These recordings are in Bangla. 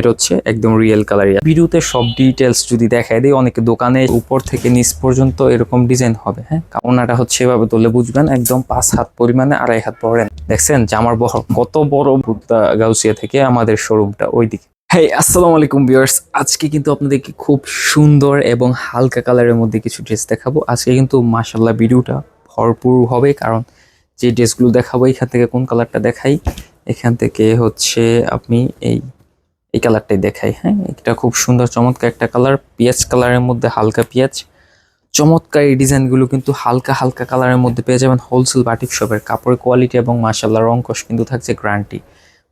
এটা হচ্ছে একদম রিয়েল কালার ভিডিওতে সব ডিটেলস যদি দেখায় দেয় অনেক দোকানে উপর থেকে নিচ পর্যন্ত এরকম ডিজাইন হবে হ্যাঁ? ওনাটা হচ্ছে এভাবে ধরলে বুঝবেন, একদম পাঁচ হাত পরিমাণে আড়াই হাত পরেন দেখছেন জামার বহর কত বড় ভুট্টা গাউসিয়া থেকে আমাদের শোরুমটা ওইদিকে। হ্যাঁ আসসালামু আলাইকুম ভিউয়ার্স আজকে কিন্তু আপনাদেরকে খুব সুন্দর এবং হালকা কালারের মধ্যে কিছু ড্রেস দেখাবো। আজকে কিন্তু মাশাল্লাহ ভিডিওটা ভরপুর হবে, কারণ যে ড্রেসগুলো দেখাবো, এখান থেকে কোন কালারটা দেখাই? এখান থেকে হচ্ছে আপনি এই এই কালারটাই দেখাই হ্যাঁ? এটা খুব সুন্দর, চমৎকার একটা কালার, পিঁয়াজ কালারের মধ্যে হালকা পেঁয়াজ। চমৎকার এই ডিজাইনগুলো কিন্তু হালকা হালকা কালারের মধ্যে পেয়ে যাবেন হোলসেল বাটিক শপের কাপড়ের কোয়ালিটি এবং মাসাল্লাহ রংকশ কিন্তু থাকছে গ্রান্টি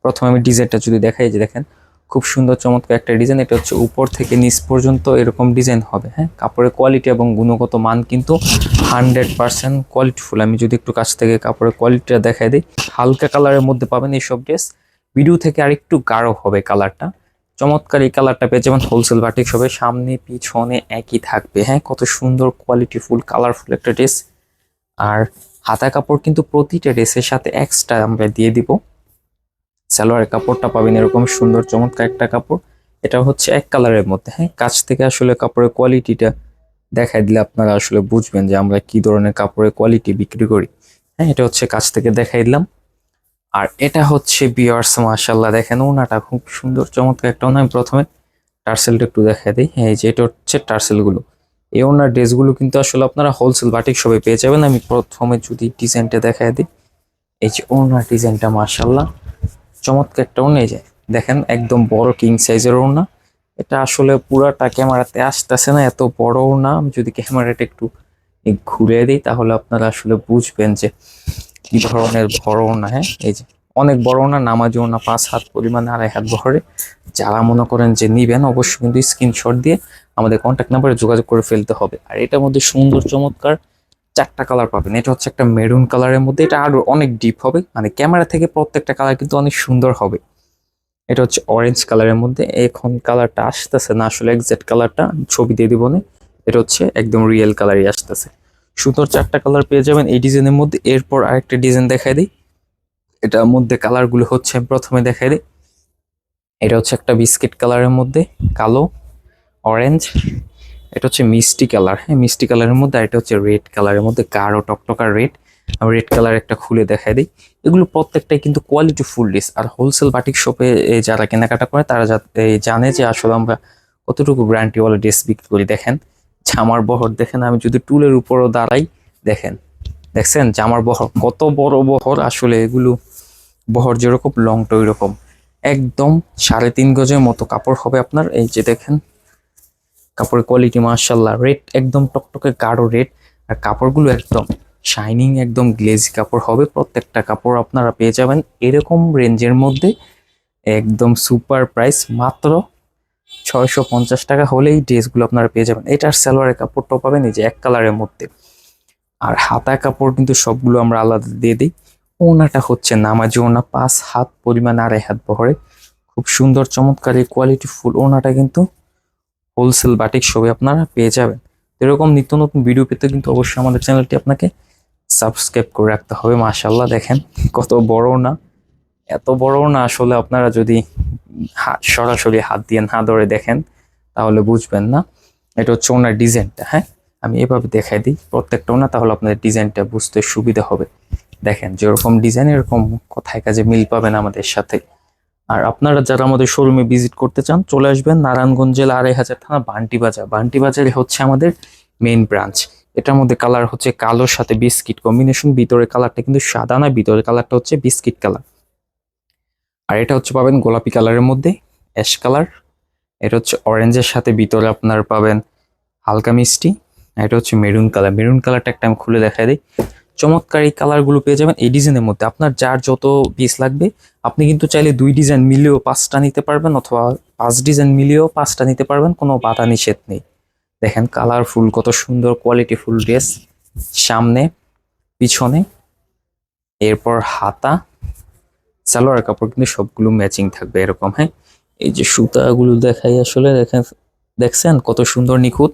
প্রথমে আমি ডিজাইনটা যদি দেখাই যে দেখেন, খুব সুন্দর, চমৎকার একটা ডিজাইন, এটা হচ্ছে উপর থেকে নিচ পর্যন্ত এরকম ডিজাইন হবে হ্যাঁ? কাপড়ের কোয়ালিটি এবং গুণগত মান কিন্তু হান্ড্রেড পার্সেন্ট কোয়ালিটিফুল। আমি যদি একটু কাছ থেকে কাপড়ের কোয়ালিটিটা দেখাই দিই, হালকা কালারের মধ্যে পাবেন এইসব ড্রেস। ভিডিও থেকে আরেকটু গাঢ় হবে কালারটা। চমৎকার এই কালারটা পেয়ে যাবেন হোলসেল বাটিক শপে সামনে, পিছনে একই থাকবে। হ্যাঁ কত সুন্দর কোয়ালিটিফুল কালারফুল একটা ড্রেস আর হাতা কাপড় কিন্তু প্রতিটা ড্রেসের সাথে এক্সট্রা আমরা দিয়ে দিব। সালোয়ারের কাপড়টা পাবেন এরকম সুন্দর, চমৎকার একটা কাপড়। এটা হচ্ছে এক কালারের মধ্যে। হ্যাঁ কাছ থেকে আসলে কাপড়ের কোয়ালিটিটা দেখাই দিলে আপনারা আসলে বুঝবেন যে আমরা কি ধরনের কাপড়ের কোয়ালিটি বিক্রি করি। হ্যাঁ এটা হচ্ছে কাছ থেকে দেখাই দিলাম। আর এটা হচ্ছে বিয়ার্স মাশাল্লাহ দেখেন ওনাটা খুব সুন্দর, চমৎকার একটা ওনা আমি প্রথমে টার্সেলটা একটু দেখাই দিই। হ্যাঁ এই যে এটা হচ্ছে টার্সেলগুলো এই ওনার ড্রেসগুলো কিন্তু আসলে আপনারা হোলসেল বাটিক সবাই পেয়ে যাবেন। আমি প্রথমে যদি ডিজাইনটা দেখাই দিই। এই যে ওনার ডিজাইনটা মাশাল্লাহ চমৎকার একটা ওনা, এই যে দেখেন, একদম বড় কিং সাইজের ওনা। এটা আসলে পুরাটা ক্যামেরাতে আসতেছে না, এত বড় ওনা। আমি যদি ক্যামেরাটা একটু ঘুরে দিই, তাহলে আপনারা আসলে বুঝবেন যে কি ধরনের বড় ওনা হ্যাঁ? এই যে, অনেক বড় ওনা নামাজি ওনা পাঁচ হাত পরিমাণে আড়াই হাত বহরে। যারা মনে করেন যে নিবেন, অবশ্যই কিন্তু স্ক্রিনশট দিয়ে আমাদের কন্ট্যাক্ট নাম্বারে যোগাযোগ করে ফেলতে হবে। আর এটার মধ্যে সুন্দর, চমৎকার চারটা কালার পাবেন। এটা হচ্ছে একটা মেরুন কালারের মধ্যে। এটা আরও অনেক ডিপ হবে। মানে ক্যামেরা থেকে প্রত্যেকটা কালার কিন্তু অনেক সুন্দর হবে। এটা হচ্ছে অরেঞ্জ কালারের মধ্যে। এখন কালারটা আসতেছে না, আসলে এক্সাক্ট কালারটা ছবি দিয়ে দিব না। এটা হচ্ছে একদম রিয়েল কালারই আসতেছে। সুন্দর চারটা কালার পেয়ে যাবেন। এই ডিজাইনের মধ্যে এরপর আরেকটা ডিজাইন দেখাই দিই। এটার মধ্যে কালারগুলো হচ্ছে প্রথমে দেখাই দিই। এটা হচ্ছে একটা বিস্কিট কালারের মধ্যে, কালো অরেঞ্জ এটা হচ্ছে মিষ্টি কালার হ্যাঁ মিষ্টি কালারের মধ্যে, আর এটা হচ্ছে রেড কালারের মধ্যে, গাঢ় টকটকার রেড আমি রেড কালার একটা খুলে দেখাই দিই। এগুলো প্রত্যেকটাই কিন্তু কোয়ালিটি ফুল ডিস আর হোলসেল বাটিক শপে যারা কেনাকাটা করে, তারা জানে যে আসলে আমরা কতটুকু গ্যারান্টিওয়ালা ড্রেস বিক্রি করি দেখেন। জামার বহর দেখেন, আমি যদি টুলের উপরও দাঁড়াই, দেখেন, দেখছেন? জামার বহর, কত বড় বহর। আসলে এগুলো বহর যেরকম, লংটা ওই রকম একদম সাড়ে তিন গজের মতো কাপড় হবে আপনার। এই যে দেখেন, কাপড়ের কোয়ালিটি মার্শাল্লাহ রেড একদম টকটকে গাঢ় রেড আর কাপড়গুলো একদম শাইনিং একদম গ্লেজি কাপড় হবে। প্রত্যেকটা কাপড় আপনারা পেয়ে যাবেন এরকম রেঞ্জের মধ্যে। একদম সুপার প্রাইস মাত্র ছয়শো পঞ্চাশ টাকা হলেই ড্রেসগুলো আপনারা পেয়ে যাবেন। এটার সালোয়ারের কাপড়টাও পাবেন, এই যে এক কালারের মধ্যে। আর হাতা কাপড় কিন্তু সবগুলো আমরা আলাদা দিয়ে দিই। ওনাটা হচ্ছে নামাজি ওনা, পাঁচ হাত পরিমাণ আড়াই হাত বহরে। খুব সুন্দর, চমৎকার কোয়ালিটি ফুল ওনাটা কিন্তু হোলসেল বাটিক সবই আপনারা পেয়ে যাবেন। এরকম নিত্য নতুন ভিডিও পেতে কিন্তু অবশ্যই আমাদের চ্যানেলটি আপনাকে সাবস্ক্রাইব করে রাখতে হবে। মাশাল্লাহ দেখেন কত বড় না এত বড় না আসলে আপনারা যদি সরাসরি হাত দিয়ে না ধরে দেখেন, তাহলে বুঝবেন না। এটা হচ্ছে ওনার ডিজাইনটা হ্যাঁ? আমি এভাবে দেখাই দিই, প্রত্যেকটা ওনা, তাহলে আপনাদের ডিজাইনটা বুঝতে সুবিধা হবে। দেখেন, যেরকম ডিজাইন, এরকম কোথায় কাজে মিল পাবেন আমাদের সাথে। আর আপনারা যারা আমাদের শোরুমে ভিজিট করতে চান, চলে আসবেন নারায়ণগঞ্জ জেলা আড়াই হাজার থানা বান্টি বাজার বান্টি বাজারে হচ্ছে আমাদের মেইন ব্রাঞ্চ এটার মধ্যে কালার হচ্ছে কালোর সাথে বিস্কিট কম্বিনেশন ভিতরে কালারটা কিন্তু সাদা না ভিতরে কালারটা হচ্ছে বিস্কিট কালার আর এটা হচ্ছে পাবেন গোলাপি কালারের মধ্যে, অ্যাশ কালার। এটা হচ্ছে অরেঞ্জের সাথে ভিতরে আপনার পাবেন হালকা মিষ্টি এটা হচ্ছে মেরুন কালার। মেরুন কালারটা একটা আমি খুলে দেখাই দিই। চমৎকার এই কালারগুলো পেয়ে যাবেন এই ডিজাইনের মধ্যে। আপনার যার যত পিস লাগবে, আপনি কিন্তু চাইলে দুই ডিজাইন মিলিয়েও পাঁচটা নিতে পারবেন অথবা পাঁচ ডিজাইন মিলিয়েও পাঁচটা নিতে পারবেন, কোনো বাধা নিষেধ নেই। দেখেন কালারফুল কত সুন্দর কোয়ালিটি ফুল ড্রেস সামনে, পিছনে, এরপর হাতা সালোয়ার কাপড় কিন্তু সবগুলো ম্যাচিং থাকবে এরকম হ্যাঁ? এই যে সুতাগুলো দেখাই আসলে, দেখেন, দেখছেন কত সুন্দর নিখুঁত?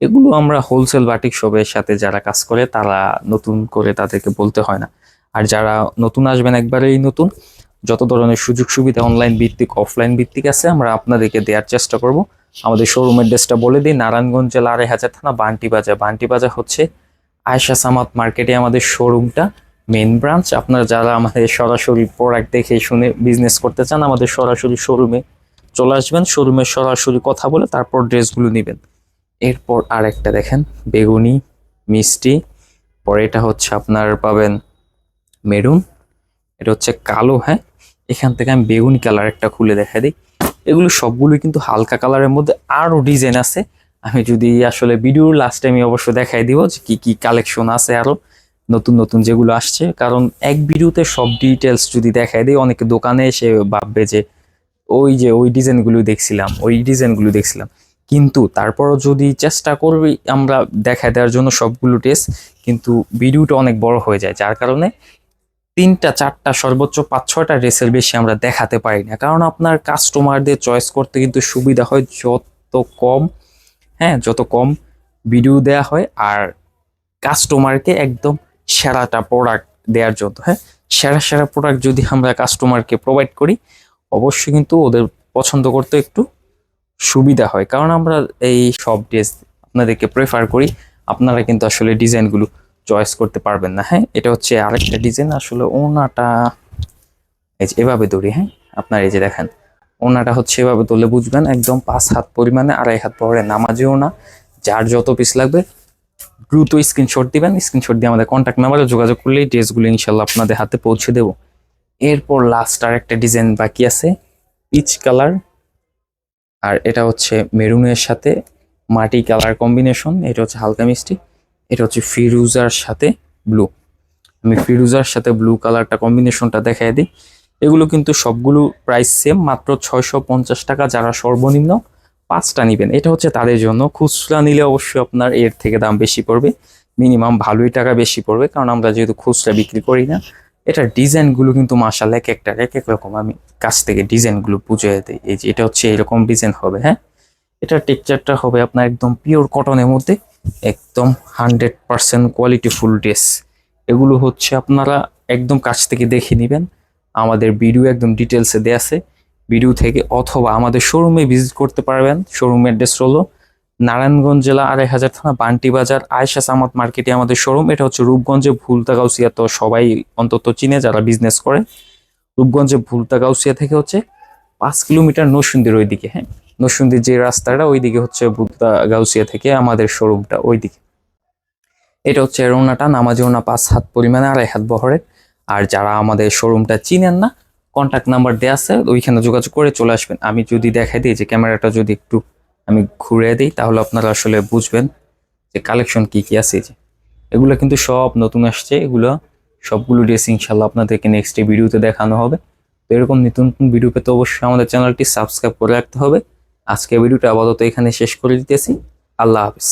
এগুলো আমরা হোলসেল বাটিক শপের সাথে যারা কাজ করে, তারা নতুন করে তাদেরকে বলতে হয় না। আর যারা নতুন আসবেন একবারেই নতুন, যত ধরনের সুযোগ সুবিধা অনলাইন ভিত্তিক অফলাইন ভিত্তিক আছে, আমরা আপনাদেরকে দেওয়ার চেষ্টা করব। আমাদের শোরুমের ড্রেসটা বলে দিই, নারায়ণগঞ্জ জেলা আড়াই হাজার থানা, বান্টি বাজার। বান্টি বাজার হচ্ছে আয়সা সামাত মার্কেটে আমাদের শোরুমটা মেন ব্রাঞ্চ আপনারা যারা আমাদের সরাসরি প্রোডাক্ট দেখে শুনে বিজনেস করতে চান, আমাদের সরাসরি শোরুমে চলে আসবেন। শোরুমে সরাসরি কথা বলে তারপর ড্রেসগুলো নেবেন। এরপর আরেকটা দেখেন, বেগুনি, মিষ্টি, পরে এটা হচ্ছে আপনার পাবেন মেরুন এটা হচ্ছে কালো হ্যাঁ? এখান থেকে আমি বেগুনি কালার একটা খুলে দেখা দিই। এগুলো সবগুলো কিন্তু হালকা কালারের মধ্যে আরও ডিজাইন আছে। আমি যদি আসলে ভিডিওর লাস্টে আমি অবশ্য দেখাই দিব যে কী কী কালেকশন আছে আরও। নতুন নতুন যেগুলো আসছে, কারণ এক ভিডিওতে সব ডিটেলস যদি দেখায় দেয় অনেকে দোকানে এসে ভাববে যে ওই যে ওই ডিজাইনগুলো দেখছিলাম, ওই ডিজাইনগুলো দেখছিলাম। কিন্তু তারপরও যদি চেষ্টা করবি আমরা দেখা দেওয়ার জন্য সবগুলো টেস্ট কিন্তু ভিডিওটা অনেক বড় হয়ে যায়। যার কারণে তিনটা, চারটা, সর্বোচ্চ পাঁচ, ছয়টা ড্রেসের বেশি আমরা দেখাতে পারি না। কারণ আপনার কাস্টমারদের চয়েস করতে কিন্তু সুবিধা হয় যত কম হ্যাঁ যত কম ভিডিও দেয়া হয়, আর কাস্টমারকে একদম সেরাটা প্রোডাক্ট দেওয়ার জন্য হ্যাঁ? সেরা সেরা প্রোডাক্ট যদি আমরা কাস্টমারকে প্রোভাইড করি, অবশ্যই কিন্তু ওদের পছন্দ করতে একটু সুবিধা হয়। কারণ আমরা এই সব ড্রেস আপনাদেরকে প্রেফার করি, আপনারা কিন্তু আসলে ডিজাইনগুলো চয়েস করতে পারবেন না হ্যাঁ? এটা হচ্ছে আরেকটা ডিজাইন আসলে ওনাটা, এই যে এভাবে দড়ি হ্যাঁ? আপনার এই যে দেখেন, ওনাটা হচ্ছে এভাবে তুললে বুঝবেন, একদম পাঁচ হাত পরিমাণে, আড়াই হাত পরে, নামাজেও না, যার যত পিস লাগবে দ্রুত স্ক্রিনশট দিবেন স্ক্রিনশট দিয়ে আমাদের কন্ট্যাক্ট নাম্বারে যোগাযোগ করলেই ড্রেসগুলো ইনশাল্লাহ আপনাদের হাতে পৌঁছে দেবো। এরপর লাস্ট আর একটা ডিজাইন বাকি আছে পিচ কালার আর এটা হচ্ছে মেরুনের সাথে, মাটি কালার কম্বিনেশন এটা হচ্ছে হালকা মিষ্টি, এটা হচ্ছে ফিরুজার সাথে ব্লু আমি ফিরুজার সাথে ব্লু কালারটা কম্বিনেশনটা দেখাই দিই। এগুলো কিন্তু সবগুলো প্রাইস সেম মাত্র ছয়শো পঞ্চাশ টাকা যারা সর্বনিম্ন পাঁচটা নেবেন। এটা হচ্ছে তাদের জন্য। খুচরা নিলে অবশ্যই আপনার এর থেকে দাম বেশি পড়বে। মিনিমাম ভালোই টাকা বেশি পড়বে, কারণ আমরা যেহেতু খুচরা বিক্রি করি না। এটার ডিজাইনগুলো কিন্তু মাসাল এক একটা, এক এক রকম। আমি কাছ থেকে ডিজাইনগুলো বুঝে দিই। এই যে এটা হচ্ছে এরকম ডিজাইন হবে হ্যাঁ? এটার টেক্সচারটা হবে আপনার একদম পিওর কটনের মধ্যে। একদম hundred percent quality full dress এগুলো হচ্ছে আপনারা একদম কাছ থেকে দেখে নেবেন। আমাদের ভিডিও একদম ডিটেলসে দেয়া আছে। ভিডিও থেকে অথবা আমাদের শোরুমে ভিজিট করতে পারবেন। শোরুম অ্যাড্রেস হলো নারায়ণগঞ্জ জেলা আড়াই হাজার থানা বান্টি বাজার আয়সা সামাত মার্কেটে আমাদের শোরুম। এটা হচ্ছে রূপগঞ্জে ভুলতাগাউসিয়া। তো সবাই অন্তত চিনে যারা বিজনেস করে রূপগঞ্জে ভুলতাগাউসিয়া থেকে হচ্ছে পাঁচ কিলোমিটার নরসুন্দির ওইদিকে হ্যাঁ? নরসুন্দির যে রাস্তাটা, ওইদিকে হচ্ছে ভুলতাগাউসিয়া থেকে আমাদের শোরুমটা ওইদিকে। এটা হচ্ছে রোনাটা নামাজি ওনা পাঁচ হাত পরিমাণে, আড়াই হাত বহরের। আর যারা আমাদের শোরুমটা চিনেন না কন্ট্যাক্ট নাম্বার দেওয়া আছে, ওইখানে যোগাযোগ করে চলে আসবেন। আমি যদি দেখাই দিই যে ক্যামেরাটা যদি একটু আমি ঘুরে দিই, তাহলে আপনারা আসলে বুঝবেন যে কালেকশন কি কি আছে যে। এগুলো কিন্তু সব নতুন আসছে, এগুলো সবগুলো ড্রেস ইনশাল্লাহ আপনাদেরকে নেক্সট ভিডিওতে দেখানো হবে। তো এরকম নতুন নতুন ভিডিও পেতে অবশ্যই আমাদের চ্যানেলটি সাবস্ক্রাইব করে রাখতে হবে। আজকে ভিডিওটা আপাতত এখানে শেষ করে দিতেছি। আল্লাহ হাফিজ।